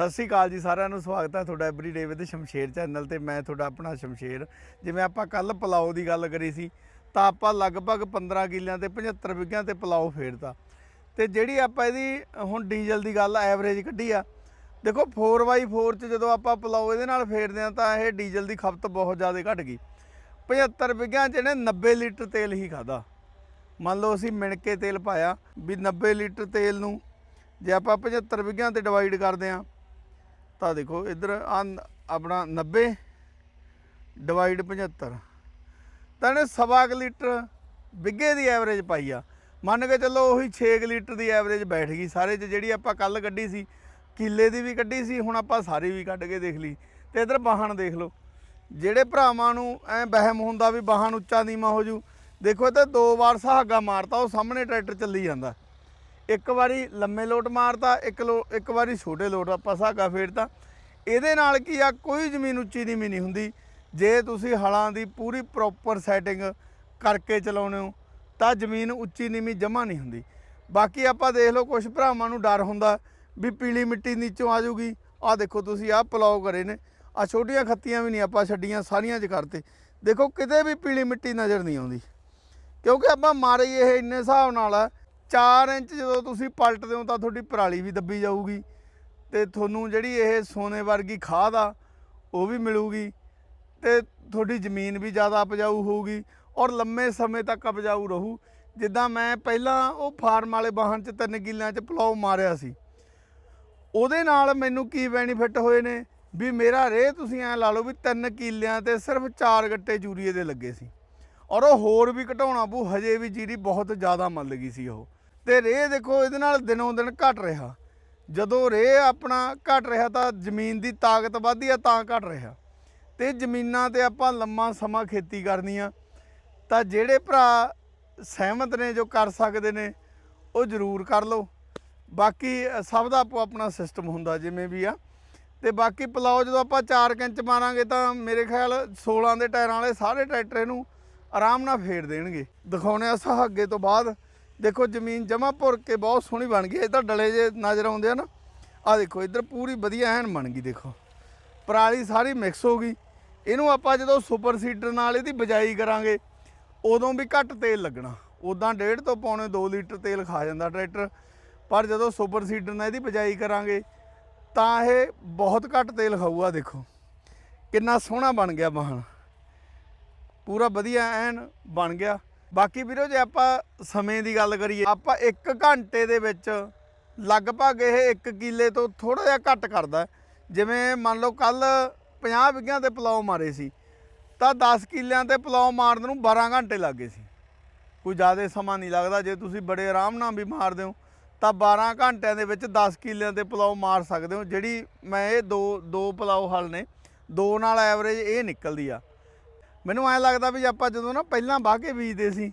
ਸਤਿ ਸ਼੍ਰੀ ਅਕਾਲ ਜੀ ਸਾਰਿਆਂ ਨੂੰ, ਸਵਾਗਤ ਹੈ ਤੁਹਾਡਾ ਐਵਰੀਡੇ ਵਿਦ ਸ਼ਮਸ਼ੇਰ ਚੈਨਲ ਤੇ ਮੈਂ ਤੁਹਾਡਾ ਆਪਣਾ ਸ਼ਮਸ਼ੇਰ। ਜਿਵੇਂ ਆਪਾਂ ਕੱਲ ਪਲਾਓ ਦੀ ਗੱਲ ਕਰੀ ਸੀ, ਤਾਂ ਆਪਾਂ ਲਗਭਗ 15 ਕਿੱਲਿਆਂ ਤੇ 75 ਵਿਗਿਆਂ ਤੇ ਪਲਾਓ ਫੇਰਤਾ। ਤੇ ਜਿਹੜੀ ਆਪਾਂ ਇਹਦੀ, ਹੁਣ ਡੀਜ਼ਲ ਦੀ ਗੱਲ ਐਵਰੇਜ ਕੱਢੀ ਆ, ਦੇਖੋ 4x4 ਚ ਜਦੋਂ ਆਪਾਂ ਪਲਾਓ ਇਹਦੇ ਨਾਲ ਫੇਰਦੇ ਆ ਤਾਂ ਇਹ ਡੀਜ਼ਲ ਦੀ ਖਪਤ ਬਹੁਤ ਜ਼ਿਆਦਾ ਘਟ ਗਈ। 75 ਵਿਗਿਆਂ ਚ ਇਹਨੇ 90 ਲੀਟਰ ਤੇਲ ਹੀ ਖਾਦਾ ਮੰਨ ਲਓ ਅਸੀਂ ਮਿਣ ਕੇ ਤੇਲ ਪਾਇਆ, ਵੀ 90 ਲੀਟਰ ਤੇਲ ਨੂੰ ਜੇ ਆਪਾਂ 75 ਵਿਗਿਆਂ ਤੇ ਡਿਵਾਈਡ ਕਰਦੇ ਆ ਤਾਂ ਦੇਖੋ ਇੱਧਰ ਆ ਆਪਣਾ 90 ਡਿਵਾਈਡ 75 ਤਾਂ ਇਹਨੇ ਸਵਾ ਕੁ ਲੀਟਰ ਵਿਗੇ ਦੀ ਐਵਰੇਜ ਪਾਈ ਆ। ਮੰਨ ਕੇ ਚੱਲੋ ਉਹੀ 6 ਕੁ ਲੀਟਰ ਦੀ ਐਵਰੇਜ ਬੈਠ ਗਈ। ਸਾਰੇ 'ਚ ਜਿਹੜੀ ਆਪਾਂ ਕੱਲ ਕੱਢੀ ਸੀ, ਕਿੱਲੇ ਦੀ ਵੀ ਕੱਢੀ ਸੀ, ਹੁਣ ਆਪਾਂ ਸਾਰੀ ਵੀ ਕੱਢ ਕੇ ਦੇਖ ਲਈ। ਤੇ ਇੱਧਰ ਬਾਹਣ ਦੇਖ ਲਓ। ਜਿਹੜੇ ਭਰਾਵਾਂ ਨੂੰ ਐ ਵਹਿਮ ਹੁੰਦਾ ਵੀ ਬਾਹਣ ਉੱਚਾ ਨੀਵਾਂ ਹੋ ਜੂ, ਦੇਖੋ ਇਹ ਤਾਂ ਦੋ ਵਾਰ ਸਹਾਗਾ ਮਾਰਤਾ, ਉਹ ਸਾਹਮਣੇ ਟਰੈਕਟਰ ਚੱਲੀ ਜਾਂਦਾ। ਇੱਕ ਵਾਰੀ ਲੰਮੇ ਲੋਟ ਮਾਰਤਾ, ਇੱਕ ਲੋ, ਇੱਕ ਵਾਰੀ ਛੋਟੇ ਲੋਟ ਆਪਾਂ ਸਹਾਗਾ ਫੇਰਤਾ। ਇਹਦੇ ਨਾਲ ਕੀ ਆ, ਕੋਈ ਜ਼ਮੀਨ ਉੱਚੀ ਨੀਵੀਂ ਨਹੀਂ ਹੁੰਦੀ। ਜੇ ਤੁਸੀਂ ਹਲਾਂ ਦੀ ਪੂਰੀ ਪ੍ਰੋਪਰ ਸੈਟਿੰਗ ਕਰਕੇ ਚਲਾਉਨੇ ਹੋ, ਤਾਂ ਜ਼ਮੀਨ ਉੱਚੀ ਨੀਵੀਂ ਜਮਾ ਨਹੀਂ ਹੁੰਦੀ। ਬਾਕੀ ਆਪਾਂ ਦੇਖ ਲਓ ਕੁਝ ਭਰਾਵਾਂ ਨੂੰ ਡਰ ਹੁੰਦਾ ਵੀ ਪੀਲੀ ਮਿੱਟੀ ਨੀਚੋਂ ਆ ਜਾਊਗੀ। ਆਹ ਦੇਖੋ ਤੁਸੀਂ, ਆਹ ਪਲਾਓ ਕਰੇ ਨੇ। ਆ ਛੋਟੀਆਂ ਖੱਤੀਆਂ ਵੀ ਨਹੀਂ ਆਪਾਂ ਛੱਡੀਆਂ, ਸਾਰੀਆਂ ਚ ਕਰਤੇ। ਦੇਖੋ, ਕਿਤੇ ਵੀ ਪੀਲੀ ਮਿੱਟੀ ਨਜ਼ਰ ਨਹੀਂ ਆਉਂਦੀ। ਕਿਉਂਕਿ ਆਪਾਂ ਮਾਰੇ ਇਹ ਇੰਨੇ ਹਿਸਾਬ ਨਾਲ ਆ 4 ਇੰਚ ਜਦੋਂ ਤੁਸੀਂ ਪਲਟਦੇ ਹੋ ਤਾਂ ਤੁਹਾਡੀ ਪਰਾਲੀ ਵੀ ਦੱਬੀ ਜਾਊਗੀ ਤੇ ਤੁਹਾਨੂੰ ਜਿਹੜੀ ਇਹ ਸੋਨੇ ਵਰਗੀ ਖਾਦ ਆ, ਉਹ ਵੀ ਮਿਲੂਗੀ ਤੇ ਤੁਹਾਡੀ ਜ਼ਮੀਨ ਵੀ ਜ਼ਿਆਦਾ ਉਪਜਾਊ ਹੋਊਗੀ ਔਰ ਲੰਮੇ ਸਮੇਂ ਤੱਕ ਉਪਜਾਊ ਰਹੂ। ਜਿੱਦਾਂ ਮੈਂ ਪਹਿਲਾਂ ਉਹ ਫਾਰਮ ਵਾਲੇ ਵਾਹਨ 'ਚ ਤਿੰਨ ਕਿੱਲਿਆਂ 'ਚ ਪਲਾਉ ਮਾਰਿਆ ਸੀ। ਉਹਦੇ ਨਾਲ ਮੈਨੂੰ ਕੀ ਬੈਨੀਫਿਟ ਹੋਏ ਨੇ? ਵੀ ਮੇਰਾ ਰੇ ਤੁਸੀਂ ਐ ਲਾ ਲਓ ਵੀ ਤਿੰਨ ਕਿੱਲਿਆਂ ਤੇ ਸਿਰਫ ਚਾਰ ਗੱਟੇ ਯੂਰੀਏ ਦੇ ਲੱਗੇ ਸੀ। ਔਰ ਉਹ ਹੋਰ ਵੀ ਘਟਾਉਣਾ ਪਊ, ਹਜੇ ਵੀ ਜੀਰੀ ਬਹੁਤ ਜ਼ਿਆਦਾ ਮੱਲ ਗਈ ਸੀ ਉਹ। ਤੇ ਰੇਹ ਦੇਖੋ, ਇਹਦੇ ਨਾਲ ਦਿਨੋਂ ਦਿਨ ਘਟ ਰਿਹਾ। ਜਦੋਂ ਰੇਹ ਆਪਣਾ ਘਟ ਰਿਹਾ ਤਾਂ ਜ਼ਮੀਨ ਦੀ ਤਾਕਤ ਵਧਦੀ ਆ, ਤਾਂ ਘਟ ਰਿਹਾ। ਤੇ ਜ਼ਮੀਨਾਂ ਤੇ ਆਪਾਂ ਲੰਮਾ ਸਮਾਂ ਖੇਤੀ ਕਰਨੀ ਆ। ਤਾਂ ਜਿਹੜੇ ਭਰਾ ਸਹਿਮਤ ਨੇ, ਜੋ ਕਰ ਸਕਦੇ ਨੇ, ਉਹ ਜ਼ਰੂਰ ਕਰ ਲਓ। ਬਾਕੀ ਸਭ ਦਾ ਆਪੋ ਆਪਣਾ ਸਿਸਟਮ ਹੁੰਦਾ ਜਿਵੇਂ ਵੀ ਆ। ਤੇ ਬਾਕੀ ਪਲਾਓ ਜਦੋਂ ਆਪਾਂ 4 ਇੰਚ ਮਾਰਾਂਗੇ ਤਾਂ ਮੇਰੇ ਖਿਆਲ 16 ਦੇ ਟਾਇਰਾਂ ਵਾਲੇ ਸਾਰੇ ਟਰੈਕਟਰ ਨੂੰ ਆਰਾਮ ਨਾਲ ਫੇਰ ਦੇਣਗੇ। ਦਿਖਾਉਣੇ ਆ ਸਹਾਗੇ ਤੋਂ ਬਾਅਦ। ਦੇਖੋ ਜ਼ਮੀਨ ਜਮਾ ਭੁਰ ਕੇ ਬਹੁਤ ਸੋਹਣੀ ਬਣ ਗਈ, ਇਹ ਤਾਂ ਡਲੇ ਜੇ ਨਜ਼ਰ ਆਉਂਦੇ ਆ ਨਾ। ਆ ਦੇਖੋ, ਇੱਧਰ ਪੂਰੀ ਵਧੀਆ ਐਨ ਬਣ ਗਈ, ਦੇਖੋ। ਪਰਾਲੀ ਸਾਰੀ ਮਿਕਸ ਹੋ ਗਈ। ਇਹਨੂੰ ਆਪਾਂ ਜਦੋਂ ਸੁਪਰ ਸੀਡਰ ਨਾਲ ਇਹਦੀ ਬਜਾਈ ਕਰਾਂਗੇ, ਉਦੋਂ ਵੀ ਘੱਟ ਤੇਲ ਲੱਗਣਾ। ਉਦਾਂ ਡੇਢ ਤੋਂ ਪੌਣੇ 2 ਲੀਟਰ ਤੇਲ ਖਾ ਜਾਂਦਾ ਟਰੈਕਟਰ। ਪਰ ਜਦੋਂ ਸੁਪਰ ਸੀਡਰ ਨਾਲ ਇਹਦੀ ਬਜਾਈ ਕਰਾਂਗੇ, ਤਾਂ ਇਹ ਬਹੁਤ ਘੱਟ ਤੇਲ ਖਾਊਗਾ, ਦੇਖੋ। ਕਿੰਨਾ ਸੋਹਣਾ ਬਣ ਗਿਆ ਵਾਹਣ। ਪੂਰਾ ਵਧੀਆ ਐਨ ਬਣ ਗਿਆ। ਬਾਕੀ ਵੀਰੋ, ਜੇ ਆਪਾਂ ਸਮੇਂ ਦੀ ਗੱਲ ਕਰੀਏ, ਆਪਾਂ 1 ਘੰਟੇ ਦੇ ਵਿੱਚ ਲਗਭਗ ਇਹ 1 ਕਿੱਲੇ ਤੋਂ ਥੋੜਾ ਜਿਹਾ ਘੱਟ ਕਰਦਾ। ਜਿਵੇਂ ਮੰਨ ਲਓ ਕੱਲ 50 ਵਿਗਿਆਂ ਤੇ ਪਲਾਉ ਮਾਰੇ ਸੀ, ਤਾਂ 10 ਕਿੱਲਿਆਂ ਤੇ ਪਲਾਉ ਮਾਰਨ ਨੂੰ 12 ਘੰਟੇ ਲੱਗੇ ਸੀ। ਕੋਈ ਜ਼ਿਆਦਾ ਸਮਾਂ ਨਹੀਂ ਲੱਗਦਾ, ਜੇ ਤੁਸੀਂ ਬੜੇ ਆਰਾਮ ਨਾਲ ਵੀ ਮਾਰਦੇ ਹੋ, ਤਾਂ 12 ਘੰਟਿਆਂ ਦੇ ਵਿੱਚ 10 ਕਿੱਲਿਆਂ ਤੇ ਪਲਾਉ ਮਾਰ ਸਕਦੇ ਹੋ, ਜਿਹੜੀ ਮੈਂ ਇਹ ਦੋ ਦੋ ਪਲਾਉ ਹਲ ਨੇ, ਦੋ ਨਾਲ ਐਵਰੇਜ ਇਹ ਨਿਕਲਦੀ ਆ। ਮੈਨੂੰ ਐਂ ਲੱਗਦਾ ਵੀ ਆਪਾਂ ਜਦੋਂ ਨਾ ਪਹਿਲਾਂ ਵਾਹ ਕੇ ਬੀਜਦੇ ਸੀ,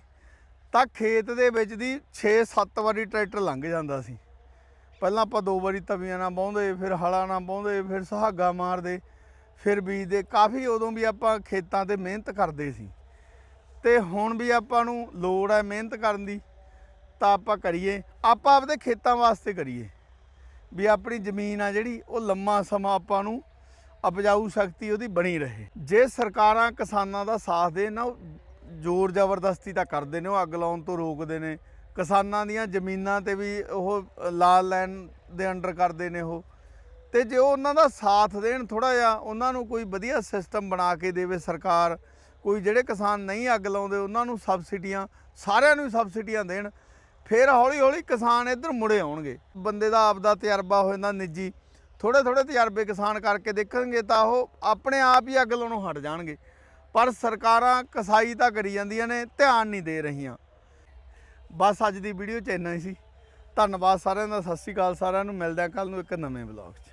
ਤਾਂ ਖੇਤ ਦੇ ਵਿੱਚ ਦੀ 6-7 ਵਾਰੀ ਟਰੈਕਟਰ ਲੰਘ ਜਾਂਦਾ ਸੀ। ਪਹਿਲਾਂ ਆਪਾਂ ਦੋ ਵਾਰੀ ਤਵੀਆਂ ਨਾਲ ਬਾਉਂਦੇ ਫਿਰ ਹਲਾਂ ਨਾਲ ਬਾਉਂਦੇ ਫਿਰ ਸੁਹਾਗਾ ਮਾਰਦੇ, ਫਿਰ ਬੀਜਦੇ। ਕਾਫੀ ਉਦੋਂ ਵੀ ਆਪਾਂ ਖੇਤਾਂ ਤੇ ਮਿਹਨਤ ਕਰਦੇ ਸੀ। ਤੇ ਹੁਣ ਵੀ ਆਪਾਂ ਨੂੰ ਲੋੜ ਹੈ ਮਿਹਨਤ ਕਰਨ ਦੀ, ਤਾਂ ਆਪਾਂ ਕਰੀਏ। ਆਪਾਂ ਆਪਦੇ ਖੇਤਾਂ ਵਾਸਤੇ ਕਰੀਏ। ਵੀ ਆਪਣੀ ਜ਼ਮੀਨ ਆ ਜਿਹੜੀ, ਉਹ ਲੰਮਾ ਸਮਾਂ ਆਪਾਂ ਨੂੰ ਉਪਜਾਊ ਸ਼ਕਤੀ ਉਹਦੀ ਬਣੀ ਰਹੇ। ਜੇ ਸਰਕਾਰਾਂ ਕਿਸਾਨਾਂ ਦਾ ਸਾਥ ਦੇਣ ਨਾ, ਉਹ ਜ਼ੋਰ ਜ਼ਬਰਦਸਤੀ ਤਾਂ ਕਰਦੇ ਨੇ, ਉਹ ਅੱਗ ਲਾਉਣ ਤੋਂ ਰੋਕਦੇ ਨੇ। ਕਿਸਾਨਾਂ ਦੀਆਂ ਜ਼ਮੀਨਾਂ ਤੇ ਵੀ ਉਹ ਲਾਲ ਲਾਈਨ ਦੇ ਅੰਡਰ ਕਰਦੇ ਨੇ ਉਹ। ਤੇ ਜੇ ਉਹ ਉਹਨਾਂ ਦਾ ਸਾਥ ਦੇਣ ਥੋੜਾ ਜਿਹਾ, ਉਹਨਾਂ ਨੂੰ ਕੋਈ ਵਧੀਆ ਸਿਸਟਮ ਬਣਾ ਕੇ ਦੇਵੇ ਸਰਕਾਰ, ਕੋਈ ਜਿਹੜੇ ਕਿਸਾਨ ਨਹੀਂ ਅੱਗ ਲਾਉਂਦੇ, ਉਹਨਾਂ ਨੂੰ ਸਬਸਿਡੀਆਂ, ਸਾਰਿਆਂ ਨੂੰ ਸਬਸਿਡੀਆਂ ਦੇਣ, ਫਿਰ ਹੌਲੀ ਹੌਲੀ ਕਿਸਾਨ ਇੱਧਰ ਮੁੜੇ ਆਉਣਗੇ। ਬੰਦੇ ਦਾ ਆਪਦਾ ਤਜਰਬਾ ਹੋ ਜਾਂਦਾ ਨਿੱਜੀ। ਥੋੜੇ ਥੋੜੇ ਤਜਰਬੇ ਕਿਸਾਨ ਕਰਕੇ ਦੇਖਣਗੇ ਤਾਂ ਉਹ ਆਪਣੇ ਆਪ ਹੀ ਅੱਗ ਲਾਉਣੋਂ ਹਟ ਜਾਣਗੇ। ਪਰ ਸਰਕਾਰਾਂ ਕਸਾਈ ਤਾਂ ਕਰੀ ਜਾਂਦੀਆਂ ਨੇ, ਧਿਆਨ ਨਹੀਂ ਦੇ ਰਹੀਆਂ। ਬਸ ਅੱਜ ਦੀ ਵੀਡੀਓ ਚ ਇੰਨਾ ਹੀ ਸੀ। ਧੰਨਵਾਦ ਸਾਰਿਆਂ ਦਾ, ਸਤਿ ਸ਼੍ਰੀ ਅਕਾਲ ਸਾਰਿਆਂ ਨੂੰ, ਮਿਲਦੇ ਹਾਂ ਕੱਲ ਨੂੰ ਇੱਕ ਨਵੇਂ ਵਲੌਗ 'ਚ।